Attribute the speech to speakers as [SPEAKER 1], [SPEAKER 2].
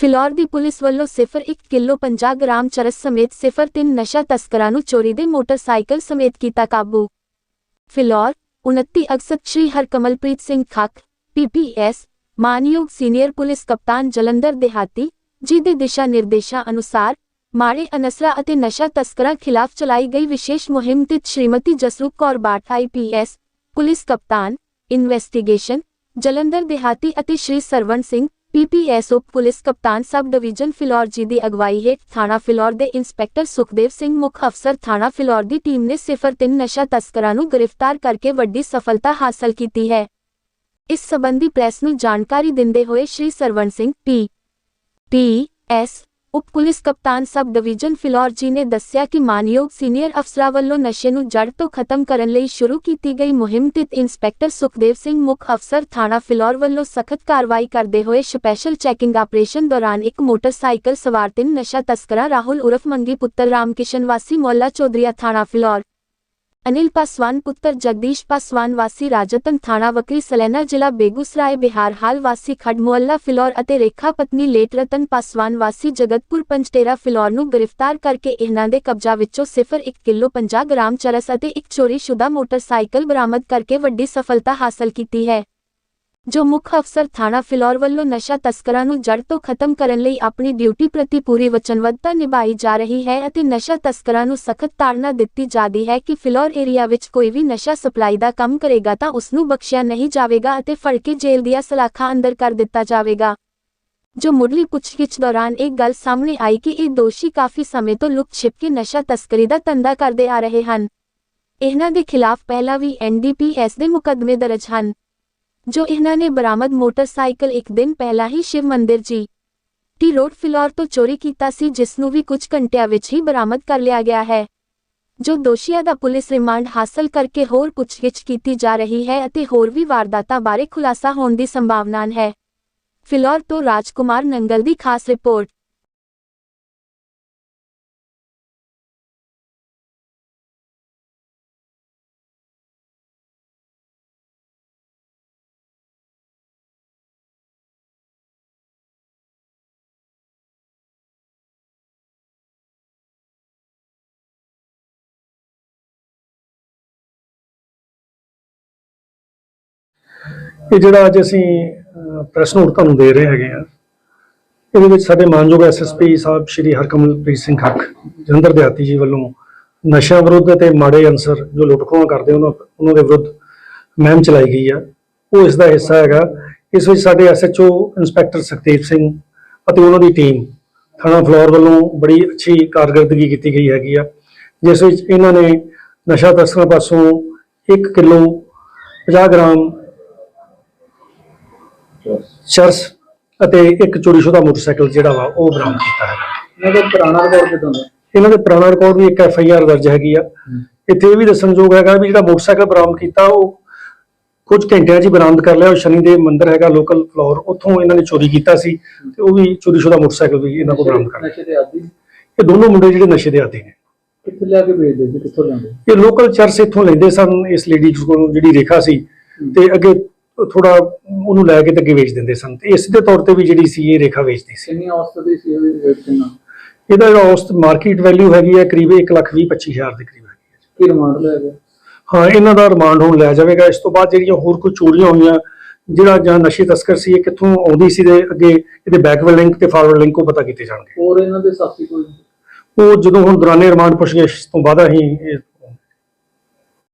[SPEAKER 1] ਫਿਲੌਰ ਦੀ police ਵੱਲੋਂ 01 kilo 50 gram ਚਰਸ ਸਮੇਤ 03 ਨਸ਼ਾ ਤਸਕਰਾਂ ਨੂੰ ਚੋਰੀ ਦੇ ਮੋਟਰਸਾਈਕਲ ਸਮੇਤ ਕੀਤਾ ਕਾਬੂ। ਫਿਲੌਰ 29 ਅਗਸਤ ਸ਼੍ਰੀ ਹਰਕਮਲਪ੍ਰੀਤ ਸਿੰਘ ਖੱਕ ਪੀਪੀਐਸ ਮਾਨਯੋਗ ਸੀਨੀਅਰ ਪੁਲਿਸ ਕਪਤਾਨ ਜਲੰਧਰ ਦਿਹਾਤੀ ਜੀ ਦੇ ਦਿਸ਼ਾ ਨਿਰਦੇਸ਼ਾਂ ਅਨੁਸਾਰ ਮਾੜੇ ਅਨਸਰਾਂ ਅਤੇ ਨਸ਼ਾ ਤਸਕਰਾਂ ਖਿਲਾਫ ਚਲਾਈ ਗਈ ਵਿਸ਼ੇਸ਼ ਮੁਹਿੰਮ ਤੇ ਸ਼੍ਰੀਮਤੀ ਜਸਰੂਪ ਕੌਰ ਬਾਠ ਆਈਪੀਐਸ ਪੁਲਿਸ ਕਪਤਾਨ, ਇਨਵੈਸਟੀਗੇਸ਼ਨ, ਜਲੰਧਰ ਦਿਹਾਤੀ ਅਤੇ ਸ਼੍ਰੀ ਸਰਵਣ ਸਿੰਘ ਪੀਪੀਐਸ ਉਪ ਪੁਲਿਸ ਕਪਤਾਨ ਸਬ ਡਿਵੀਜ਼ਨ ਫਿਲੌਰ ਜੀ ਦੀ ਅਗਵਾਈ ਹੇਠ ਥਾਣਾ ਫਿਲੌਰ ਦੇ ਇੰਸਪੈਕਟਰ ਸੁਖਦੇਵ ਸਿੰਘ ਮੁੱਖ ਅਫਸਰ ਥਾਣਾ ਫਿਲੌਰ ਦੀ ਟੀਮ ਨੇ 03 ਨਸ਼ਾ ਤਸਕਰਾਂ ਨੂੰ ਗ੍ਰਿਫਤਾਰ ਕਰਕੇ ਵੱਡੀ ਸਫਲਤਾ ਹਾਸਲ ਕੀਤੀ ਹੈ। ਇਸ ਸਬੰਧੀ ਪ੍ਰੈਸ ਨੂੰ ਜਾਣਕਾਰੀ ਦਿੰਦੇ ਹੋਏ Shri Sarwan Singh P P S ਉਪ ਪੁਲਿਸ ਕਪਤਾਨ ਸਬ ਡਿਵੀਜ਼ਨ ਫਿਲੌਰ ਜੀ ਨੇ ਦੱਸਿਆ ਕਿ ਮਾਨਯੋਗ ਸੀਨੀਅਰ ਅਫਸਰਾਂ ਵੱਲੋਂ ਨਸ਼ੇ ਨੂੰ ਜੜ ਤੋਂ ਖਤਮ ਕਰਨ ਲਈ ਸ਼ੁਰੂ ਕੀਤੀ ਗਈ ਮੁਹਿੰਮ ਤੇ ਇੰਸਪੈਕਟਰ ਸੁਖਦੇਵ ਸਿੰਘ ਮੁੱਖ ਅਫਸਰ ਥਾਣਾ ਫਿਲੌਰ ਵੱਲੋਂ ਸਖਤ ਕਾਰਵਾਈ ਕਰਦੇ ਹੋਏ ਸਪੈਸ਼ਲ ਚੈਕਿੰਗ ਆਪਰੇਸ਼ਨ ਦੌਰਾਨ ਇੱਕ ਮੋਟਰਸਾਈਕਲ ਸਵਾਰ ਤਿੰਨ ਨਸ਼ਾ ਤਸਕਰਾਂ ਰਾਹੁਲ ਉਰਫ ਮੰਗੀ ਪੁੱਤਰ ਰਾਮਕਿਸ਼ਨ ਵਾਸੀ ਮੌਲਾ ਚੌਧਰੀਆ ਥਾਣਾ ਫਿਲੌਰ ਅਨਿਲ ਪਾਸਵਾਨ, ਪੁੱਤਰ ਜਗਦੀਸ਼ ਪਾਸਵਾਨ, ਵਾਸੀ ਰਾਜਤਨ ਥਾਣਾ ਵਕਰੀ ਸਲੈਨਾ ਜ਼ਿਲ੍ਹਾ ਬੇਗੂਸਰਾਏ, ਬਿਹਾਰ। ਹਾਲ ਵਾਸੀ ਖੜ ਮੁਹੱਲਾ ਫਿਲੌਰ ਅਤੇ ਰੇਖਾ ਪਤਨੀ ਲੇਟ ਰਤਨ ਪਾਸਵਾਨ, ਵਾਸੀ ਜਗਤਪੁਰ ਪੰਚਟੇਰਾ ਫਿਲੌਰ ਨੂੰ ਗ੍ਰਿਫਤਾਰ ਕਰਕੇ ਇਹਨਾਂ ਦੇ ਕਬਜ਼ਾ ਵਿੱਚੋਂ 01 ਕਿਲੋ 50 ਗ੍ਰਾਮ ਚਰਸ ਅਤੇ ਇੱਕ ਚੋਰੀ ਸ਼ੁਦਾ ਮੋਟਰਸਾਈਕਲ ਬਰਾਮਦ ਕਰਕੇ ਵੱਡੀ ਸਫਲਤਾ ਹਾਸਲ ਕੀਤੀ ਹੈ। ਜੋ ਮੁੱਖ ਅਫਸਰ ਥਾਣਾ ਫਿਲੌਰ ਵੱਲੋਂ ਨਸ਼ਾ ਤਸਕਰਾਂ ਨੂੰ ਜੜ ਤੋਂ ਖਤਮ ਕਰਨ ਲਈ ਆਪਣੀ ਡਿਊਟੀ ਪ੍ਰਤੀ ਪੂਰੀ ਵਚਨਬੱਧਤਾ ਨਿਭਾਈ ਜਾ ਰਹੀ ਹੈ ਅਤੇ ਨਸ਼ਾ ਤਸਕਰਾਂ ਨੂੰ ਸਖਤ ਤਾੜਨਾ ਦਿੱਤੀ ਜਾਂਦੀ ਹੈ ਕਿ ਫਿਲੌਰ ਏਰੀਆ ਵਿੱਚ ਕੋਈ ਵੀ ਨਸ਼ਾ ਸਪਲਾਈ ਦਾ ਕੰਮ ਕਰੇਗਾ ਤਾਂ ਉਸ ਨੂੰ ਬਖਸ਼ਿਆ ਨਹੀਂ ਜਾਵੇਗਾ ਅਤੇ ਫੜ ਕੇ ਜੇਲ੍ਹ ਦੀਆਂ ਸਲਾਖਾਂ ਅੰਦਰ ਕਰ ਦਿੱਤਾ ਜਾਵੇਗਾ। ਜੋ ਮੁੱਢਲੀ ਪੁੱਛਗਿੱਛ ਦੌਰਾਨ ਇਹ ਗੱਲ ਸਾਹਮਣੇ ਆਈ ਕਿ ਇਹ ਦੋਸ਼ੀ ਕਾਫੀ ਸਮੇਂ ਤੋਂ ਲੁਕ ਛਿਪ ਕੇ ਨਸ਼ਾ ਤਸਕਰੀ ਦਾ ਧੰਦਾ ਕਰਦੇ ਆ ਰਹੇ ਹਨ। ਇਹਨਾਂ ਦੇ ਖਿਲਾਫ ਪਹਿਲਾਂ ਵੀ ਐਨਡੀਪੀਐਸ ਦੇ ਮੁਕੱਦਮੇ ਦਰਜ ਹਨ। ਜੋ ਇਹਨਾਂ ਨੇ ਬਰਾਮਦ ਮੋਟਰਸਾਈਕਲ ਇੱਕ ਦਿਨ ਪਹਿਲਾਂ ਹੀ ਸ਼ਿਵ ਮੰਦਿਰ ਜੀ ਟੀ ਰੋਡ ਫਿਲੌਰ ਤੋਂ ਚੋਰੀ ਕੀਤਾ ਸੀ, ਜਿਸ ਨੂੰ ਵੀ ਕੁਝ ਘੰਟਿਆਂ ਵਿੱਚ ਹੀ ਬਰਾਮਦ ਕਰ ਲਿਆ ਗਿਆ ਹੈ। ਜੋ ਦੋਸ਼ੀਆਂ ਦਾ ਪੁਲਿਸ ਰਿਮਾਂਡ ਹਾਸਲ ਕਰਕੇ ਹੋਰ ਪੁੱਛਗਿੱਛ ਕੀਤੀ ਜਾ ਰਹੀ ਹੈ ਅਤੇ ਹੋਰ ਵੀ ਵਾਰਦਾਤਾਂ ਬਾਰੇ ਖੁਲਾਸਾ ਹੋਣ ਦੀ ਸੰਭਾਵਨਾ ਹੈ। ਫਿਲੌਰ ਤੋਂ ਰਾਜਕੁਮਾਰ ਨੰਗਲ ਦੀ ਖਾਸ ਰਿਪੋਰਟ।
[SPEAKER 2] ਇਹ ਜਿਹੜਾ ਅੱਜ ਅਸੀਂ ਪ੍ਰੈਸ ਨੋਟ ਤੁਹਾਨੂੰ ਦੇ ਰਹੇ ਹੈਗੇ ਆ ਇਹਦੇ ਵਿੱਚ ਸਾਡੇ ਮਾਨਯੋਗ ਐਸਐਸਪੀ ਸਾਹਿਬ ਸ਼੍ਰੀ ਹਰਕਮਲਪ੍ਰੀਤ ਸਿੰਘ ਖੱਕ ਜਲੰਧਰ ਦਿਹਾਤੀ ਜੀ ਵੱਲੋਂ ਨਸ਼ਿਆਂ ਵਿਰੁੱਧ ਤੇ ਮਾੜੇ ਅਨਸਰ ਜੋ ਲੁੱਟਖੋਹਾਂ ਕਰਦੇ ਉਹਨਾਂ ਉਹਨਾਂ ਦੇ ਵਿਰੁੱਧ ਮੁਹਿੰਮ ਚਲਾਈ ਗਈ ਆ। ਉਹ ਇਸ ਦਾ ਹਿੱਸਾ ਹੈਗਾ। ਇਸ ਵਿੱਚ ਸਾਡੇ ਐਸਐਚਓ ਇੰਸਪੈਕਟਰ ਸੁਖਦੇਵ ਸਿੰਘ ਅਤੇ ਉਹਨਾਂ ਦੀ ਟੀਮ ਥਾਣਾ ਫਲੋਰ ਵੱਲੋਂ ਬੜੀ ਅੱਛੀ ਕਾਰਗਰਦਗੀ ਕੀਤੀ ਗਈ ਹੈਗੀ ਆ। ਜਿਸ ਵਿੱਚ ਇਹਨਾਂ ਨੇ ਨਸ਼ਾ ਤਸਕਰਾਂ ਪਾਸੋਂ 1 ਕਿਲੋ 50 ਗ੍ਰਾਮ ਸ਼ਰਸ ਅਤੇ ਇੱਕ ਚੋਰੀਸ਼ੁਦਾ ਮੋਟਰਸਾਈਕਲ ਜਿਹੜਾ ਵਾ ਉਹ ਬਰਾਮਦ ਕੀਤਾ ਹੈ
[SPEAKER 3] ਇਹਨਾਂ ਦਾ ਪੁਰਾਣਾ ਰਿਕਾਰਡ ਕਿਦੋਂ ਦਾ?
[SPEAKER 2] ਇਹਨਾਂ ਦੇ ਪੁਰਾਣਾ ਰਿਕਾਰਡ ਵੀ ਇੱਕ ਐਫ ਆਈ ਆਰ ਦਰਜ ਹੈਗੀ ਆ। ਇੱਥੇ ਇਹ ਵੀ ਦੱਸਣਯੋਗ ਹੈਗਾ ਵੀ ਜਿਹੜਾ ਮੋਟਰਸਾਈਕਲ ਬਰਾਮਦ ਕੀਤਾ ਉਹ ਕੁਝ ਘੰਟਿਆਂ 'ਚ ਬਰਾਮਦ ਕਰ ਲਿਆ। ਉਹ ਸ਼ਨੀ ਦੇ ਮੰਦਿਰ ਹੈਗਾ ਲੋਕਲ ਫਲੋਰ ਉੱਥੋਂ ਇਹਨਾਂ ਨੇ ਚੋਰੀ ਕੀਤਾ ਸੀ ਤੇ ਉਹ ਵੀ ਚੋਰੀਸ਼ੁਦਾ ਮੋਟਰਸਾਈਕਲ ਵੀ ਇਹਨਾਂ ਕੋਲ ਬਰਾਮਦ ਕਰ ਲਿਆ।
[SPEAKER 3] ਨਸ਼ੇ ਦੇ ਆਦੀ?
[SPEAKER 2] ਇਹ ਦੋਨੋਂ ਮੁੰਡੇ ਜਿਹੜੇ ਨਸ਼ੇ ਦੇ ਆਦੀ ਨੇ।
[SPEAKER 3] ਕਿੱਥੇ ਲਿਆ ਕੇ ਵੇਚਦੇ ਸੀ ਕਿੱਥੋਂ ਲੈਂਦੇ
[SPEAKER 2] ਇਹ ਲੋਕਲ ਚਰਚ ਇੱਥੋਂ ਲੈਂਦੇ ਸਨ ਇਸ ਲੇਡੀ ਕੋਲੋਂ ਜਿਹੜੀ ਰੇਖਾ ਸੀ ਤੇ ਅੱਗੇ ਥੋੜਾ ਉਹਨੂੰ ਲੈ ਕੇ ਤੇ ਅੱਗੇ ਵੇਚ ਦਿੰਦੇ ਸਨ। ਤੇ ਇਸ ਦੇ ਤੌਰ ਤੇ ਵੀ ਜਿਹੜੀ ਸੀ ਇਹ ਰੇਖਾ ਵੇਚਦੀ ਸੀ।
[SPEAKER 3] ਕਿੰਨੀ ਔਸਤ ਦੀ ਸੀ ਉਹਦੀ ਰੇਟ ਕਿੰਨਾ
[SPEAKER 2] ਇਹਦਾ ਜਿਹੜਾ ਔਸਤ ਮਾਰਕੀਟ ਵੈਲਿਊ ਹੈਗੀ ਹੈ ਕਰੀਬ 1 ਲੱਖ 20 25 ਹਜ਼ਾਰ ਦੇ ਕਰੀਬ ਹੈਗੀ ਹੈ।
[SPEAKER 3] ਕੀ ਰਿਮਾਂਡ ਲਿਆ ਗਿਆ
[SPEAKER 2] ਹਾਂ ਇਹਨਾਂ ਦਾ ਰਿਮਾਂਡ ਹੁਣ ਲਿਆ ਜਾਵੇਗਾ। ਇਸ ਤੋਂ ਬਾਅਦ ਜਿਹੜੀਆਂ ਹੋਰ ਕੋਈ ਚੋਰੀਆਂ ਹੋਈਆਂ ਜਿਹੜਾ ਜਾਂ ਨਸ਼ੇ ਤਸਕਰ ਸੀ ਇਹ ਕਿੱਥੋਂ ਆਉਂਦੀ ਸੀ ਦੇ ਅੱਗੇ ਇਹਦੇ ਬੈਕਵਰਡ ਲਿੰਕ ਤੇ ਫਾਰਵਰਡ ਲਿੰਕ ਉਹ ਪਤਾ ਕੀਤੇ ਜਾਣਗੇ।
[SPEAKER 3] ਹੋਰ ਇਹਨਾਂ ਦੇ ਸਾਥੀ ਕੋਈ?
[SPEAKER 2] ਉਹ ਜਦੋਂ ਹੁਣ ਦੌਰਾਨੇ ਰਿਮਾਂਡ ਪੁੱਛਗਿੱਛ ਤੋਂ ਬਾਅਦ ਅਸੀਂ ਇਹ